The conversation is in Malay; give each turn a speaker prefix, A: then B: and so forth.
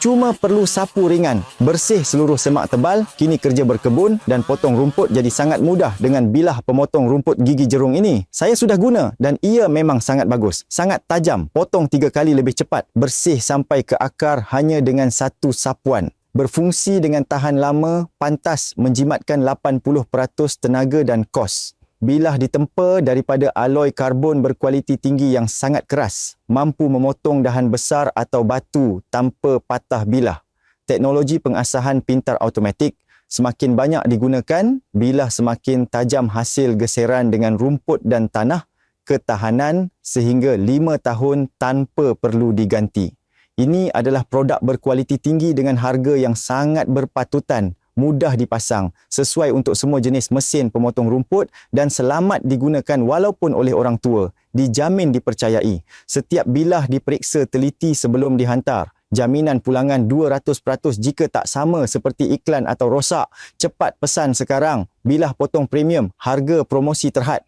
A: Cuma perlu sapu ringan, bersih seluruh semak tebal, kini kerja berkebun dan potong rumput jadi sangat mudah dengan bilah pemotong rumput gigi jerung ini. Saya sudah guna dan ia memang sangat bagus. Sangat tajam, potong tiga kali lebih cepat, bersih sampai ke akar hanya dengan satu sapuan. Berfungsi dengan tahan lama, pantas menjimatkan 80% tenaga dan kos. Bilah ditempa daripada aloi karbon berkualiti tinggi yang sangat keras, mampu memotong dahan besar atau batu tanpa patah bilah. Teknologi pengasahan pintar automatik semakin banyak digunakan, bilah semakin tajam hasil geseran dengan rumput dan tanah, ketahanan sehingga 5 tahun tanpa perlu diganti. Ini adalah produk berkualiti tinggi dengan harga yang sangat berpatutan mudah dipasang, sesuai untuk semua jenis mesin pemotong rumput dan selamat digunakan walaupun oleh orang tua. Dijamin dipercayai. Setiap bilah diperiksa teliti sebelum dihantar. Jaminan pulangan 200% jika tak sama seperti iklan atau rosak. Cepat pesan sekarang. Bilah potong premium, harga promosi terhad.